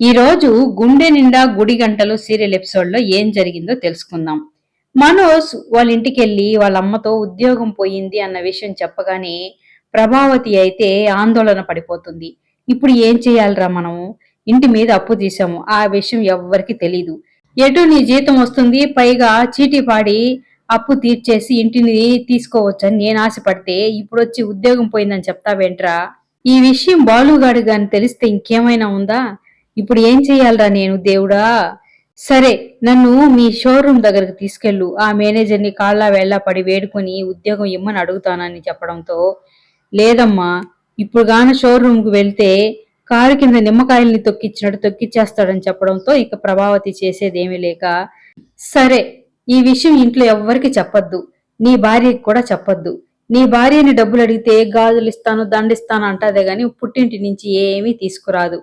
ఈ రోజు గుండె నిండా గుడి గంటలు సీరియల్ ఎపిసోడ్లో ఏం జరిగిందో తెలుసుకుందాం. మనోజ్ వాళ్ళ ఇంటికి వెళ్ళి వాళ్ళ అమ్మతో ఉద్యోగం పోయింది అన్న విషయం చెప్పగానే ప్రభావతి అయితే ఆందోళన పడిపోతుంది. ఇప్పుడు ఏం చేయాలిరా మనం? ఇంటి మీద అప్పు తీసాము ఆ విషయం ఎవ్వరికి తెలీదు. ఎటు నీ జీతం వస్తుంది? పైగా చీటీ పాడి అప్పు తీర్చేసి ఇంటిని తీసుకోవచ్చని నేను ఆశపడితే ఇప్పుడు వచ్చి ఉద్యోగం పోయిందని చెప్తావేంట్రా? ఈ విషయం బాలుగాడు గాని తెలిస్తే ఇంకేమైనా ఉందా? ఇప్పుడు ఏం చెయ్యాలరా నేను దేవుడా? సరే నన్ను మీ షోరూమ్ దగ్గరకు తీసుకెళ్ళు. ఆ మేనేజర్ని కాళ్ళ వేళ్ళ పడి వేడుకొని ఉద్యోగం ఇమ్మని అడుగుతానని చెప్పడంతో లేదమ్మా ఇప్పుడు గాన షోరూమ్కి వెళ్తే కారు కింద నిమ్మకాయల్ని తొక్కిచ్చినట్టు తొక్కిచ్చేస్తాడని చెప్పడంతో ఇక ప్రభావతి చేసేదేమీ లేక సరే ఈ విషయం ఇంట్లో ఎవ్వరికి చెప్పొద్దు. నీ భార్యకి కూడా చెప్పొద్దు. నీ భార్యని డబ్బులు అడిగితే గాజులు ఇస్తాను దండిస్తాను అంటాదే గాని పుట్టింటి నుంచి ఏమీ తీసుకురాదు.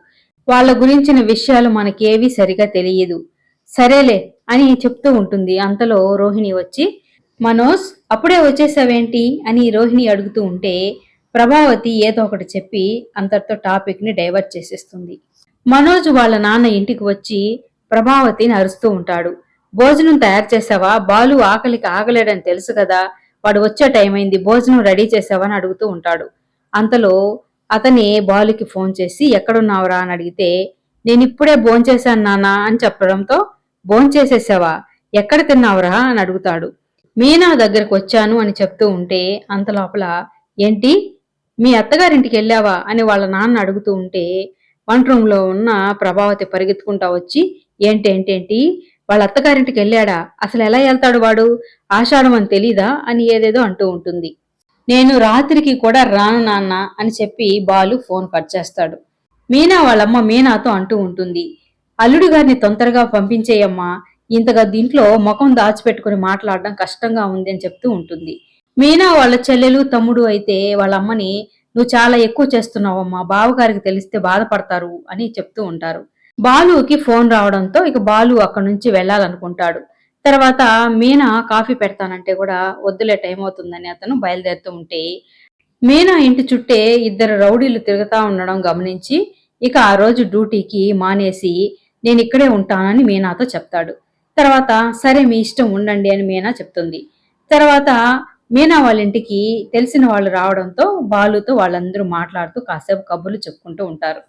వాళ్ళ గురించిన విషయాలు మనకేవీ సరిగా తెలియదు. సరేలే అని చెప్తూ ఉంటుంది. అంతలో రోహిణి వచ్చి మనోజ్ అప్పుడే వచ్చేసావేంటి? అని రోహిణి అడుగుతూ ఉంటే ప్రభావతి ఏదో ఒకటి చెప్పి అంతటితో టాపిక్ని డైవర్ట్ చేసేస్తుంది. మనోజ్ వాళ్ళ నాన్న ఇంటికి వచ్చి ప్రభావతిని అరుస్తూ ఉంటాడు. భోజనం తయారు చేసావా? బాలు ఆకలికి ఆగలేడని తెలుసు కదా. వాడు వచ్చే టైం అయింది. భోజనం రెడీ చేసావా? అని అడుగుతూ ఉంటాడు. అంతలో అతని బాలుకి ఫోన్ చేసి ఎక్కడున్నావురా? అని అడిగితే నేను ఇప్పుడే భోంచేశాను నానా అని చెప్పడంతో భోంచేసేసావా ఎక్కడ తిన్నావురా? అని అడుగుతాడు. మీనా దగ్గరకు వచ్చాను అని చెప్తూ ఉంటే అంత లోపల ఏంటి? మీ అత్తగారింటికి వెళ్ళావా? అని వాళ్ళ నాన్న అడుగుతూ ఉంటే వంట రూమ్ ఉన్న ప్రభావతి పరిగెత్తుకుంటా వచ్చి ఏంటేంటేంటి వాళ్ళ అత్తగారింటికి వెళ్ళాడా? అసలు ఎలా వెళ్తాడు వాడు? ఆషాఢం అని తెలీదా? అని ఏదేదో అంటూ ఉంటుంది. నేను రాత్రికి కూడా రాను నాన్న అని చెప్పి బాలు ఫోన్ కట్ చేస్తాడు. మీనా వాళ్ళమ్మ మీనాతో అంటూ ఉంటుంది. అల్లుడు గారిని తొందరగా పంపించేయమ్మా. ఇంతగా దీంట్లో ముఖం దాచిపెట్టుకుని మాట్లాడడం కష్టంగా ఉంది అని చెప్తూ ఉంటుంది. మీనా వాళ్ళ చెల్లెలు తమ్ముడు అయితే వాళ్ళ అమ్మని నువ్వు చాలా ఎక్కువ చేస్తున్నావమ్మా. బావగారికి తెలిస్తే బాధపడతారు అని చెప్తూ ఉంటారు. బాలుకి ఫోన్ రావడంతో ఇక బాలు అక్కడి నుంచి వెళ్ళాలనుకుంటాడు. తర్వాత మీనా కాఫీ పెడతానంటే కూడా వద్దులే టైం అవుతుందని అతను బయలుదేరుతూ ఉంటే మీనా ఇంటి చుట్టే ఇద్దరు రౌడీలు తిరుగుతా ఉండడం గమనించి ఇక ఆ రోజు డ్యూటీకి మానేసి నేను ఇక్కడే ఉంటానని మీనాతో చెప్తాడు. తర్వాత సరే మీ ఇష్టం ఉండండి అని మీనా చెప్తుంది. తర్వాత మీనా వాళ్ళ ఇంటికి తెలిసిన వాళ్ళు రావడంతో బాలుతో వాళ్ళందరూ మాట్లాడుతూ కాసేపు కబుర్లు చెప్పుకుంటూ ఉంటారు.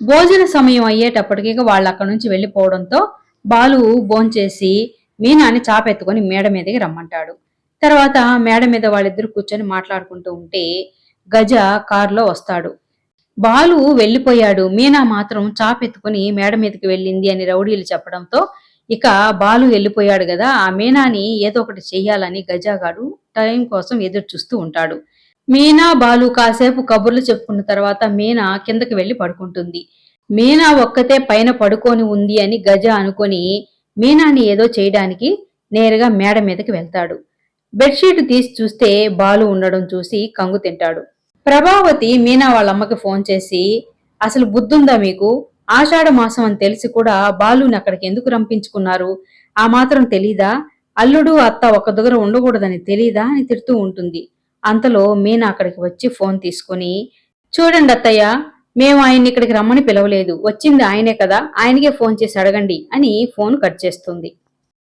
భోజన సమయం అయ్యేటప్పటికి వాళ్ళు అక్కడి నుంచి వెళ్ళిపోవడంతో బాలు భోంచేసి మీనాని చాపెత్తుకొని మేడ మీదకి రమ్మంటాడు. తర్వాత మేడ మీద వాళ్ళిద్దరు కూర్చొని మాట్లాడుకుంటూ ఉంటే గజ కారులో వస్తాడు. బాలు వెళ్ళిపోయాడు. మీనా మాత్రం చాపెత్తుకుని మేడ మీదకి వెళ్ళింది అని రౌడీలు చెప్పడంతో ఇక బాలు వెళ్ళిపోయాడు కదా ఆ మీనాని ఏదో ఒకటి చెయ్యాలని గజాగాడు టైం కోసం ఎదురు చూస్తూ ఉంటాడు. మీనా బాలు కాసేపు కబుర్లు చెప్పుకున్న తర్వాత మీనా కిందకి వెళ్ళి పడుకుంటుంది. మీనా ఒక్కతే పైన పడుకొని ఉంది అని గజ అనుకొని మీనాని ఏదో చేయడానికి నేరుగా మేడ మీదకి వెళ్తాడు. బెడ్షీట్ తీసి చూస్తే బాలు ఉండడం చూసి కంగు తింటాడు. ప్రభావతి మీనా వాళ్ళ అమ్మకి ఫోన్ చేసి అసలు బుద్ధుందా మీకు? ఆషాఢ మాసం అని తెలిసి కూడా బాలుని అక్కడికి ఎందుకు రంపించుకున్నారు? ఆ మాత్రం తెలీదా? అల్లుడు అత్త ఒక దగ్గర ఉండకూడదని తెలీదా? అని తిడుతూ ఉంటుంది. అంతలో మీనా అక్కడికి వచ్చి ఫోన్ తీసుకుని చూడండి అత్తయ్య మేము ఆయన్ని ఇక్కడికి రమ్మని పిలవలేదు. వచ్చింది ఆయనే కదా ఆయనకే ఫోన్ చేసి అడగండి అని ఫోన్ కట్ చేస్తుంది.